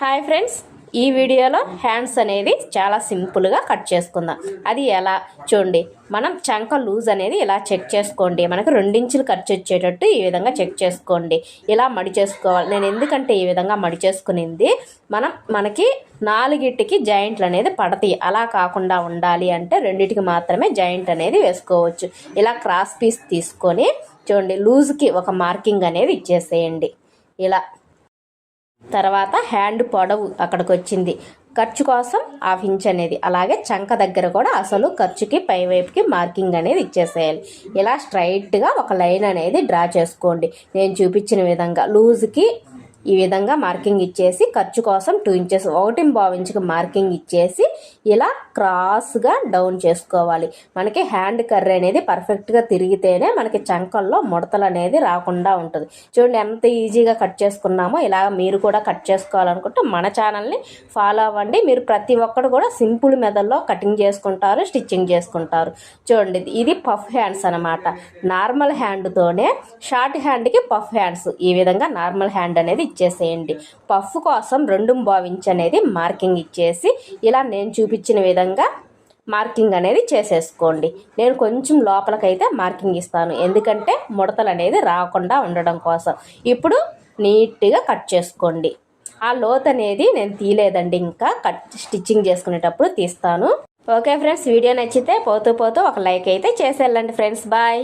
Hi friends ఈ వీడియోలో hands అనేది చాలా సింపుల్గా కట్ చేసుకుందాం. అది ఎలా? చూడండి మనం చంక లూజ్ అనేది ఇలా చెక్ చేసుకోండి. మనకు రెండించులు ఖర్చు వచ్చేటట్టు ఈ విధంగా చెక్ చేసుకోండి. ఇలా మడి చేసుకోవాలి. నేను ఎందుకంటే ఈ విధంగా మడి చేసుకునింది మనం మనకి నాలుగిటికి జాయింట్లు అనేది పడతాయి. అలా కాకుండా ఉండాలి అంటే రెండిటికి మాత్రమే జాయింట్ అనేది వేసుకోవచ్చు. ఇలా క్రాస్ పీస్ తీసుకొని చూడండి లూజ్కి ఒక మార్కింగ్ అనేది ఇచ్చేసేయండి. ఇలా తర్వాత హ్యాండ్ పొడవు అక్కడికి వచ్చింది ఖర్చు కోసం హాఫ్ ఇంచ్ అనేది అలాగే చంక దగ్గర కూడా అసలు ఖర్చుకి పై వైపుకి మార్కింగ్ అనేది ఇచ్చేసేయాలి. ఇలా స్ట్రైట్గా ఒక లైన్ అనేది డ్రా చేసుకోండి. నేను చూపించిన విధంగా లూజ్కి ఈ విధంగా మార్కింగ్ ఇచ్చేసి ఖర్చు కోసం టూ ఇంచెస్ ఒకటి బావ ఇంచుకి మార్కింగ్ ఇచ్చేసి ఇలా క్రాస్గా డౌన్ చేసుకోవాలి. మనకి హ్యాండ్ కర్రీ అనేది పర్ఫెక్ట్గా తిరిగితేనే మనకి చంకల్లో ముడతలు అనేది రాకుండా ఉంటుంది. చూడండి ఎంత ఈజీగా కట్ చేసుకున్నామో ఇలా మీరు కూడా కట్ చేసుకోవాలనుకుంటే మన ఛానల్ని ఫాలో అవ్వండి. మీరు ప్రతి ఒక్కరు కూడా సింపుల్ మెథడ్లో కటింగ్ చేసుకుంటారు స్టిచ్చింగ్ చేసుకుంటారు. చూడండి ఇది పఫ్ హ్యాండ్స్ అనమాట నార్మల్ హ్యాండ్తోనే షార్ట్ హ్యాండ్కి పఫ్ హ్యాండ్స్. ఈ విధంగా నార్మల్ హ్యాండ్ అనేది ఇచ్చేసేయండి. పఫ్ కోసం రెండు భావించి అనేది మార్కింగ్ ఇచ్చేసి ఇలా నేను చూపించిన విధంగా మార్కింగ్ అనేది చేసేసుకోండి. నేను కొంచెం లోపలకైతే మార్కింగ్ ఇస్తాను. ఎందుకంటే ముడతలు అనేది రాకుండా ఉండడం కోసం. ఇప్పుడు నీట్గా కట్ చేసుకోండి. ఆ లోత్ అనేది నేను తీయలేదండి. ఇంకా కట్ స్టిచ్చింగ్ చేసుకునేటప్పుడు తీస్తాను. ఓకే ఫ్రెండ్స్ వీడియో నచ్చితే పోతూ పోతూ ఒక లైక్ అయితే చేసేళ్ళండి ఫ్రెండ్స్. బాయ్.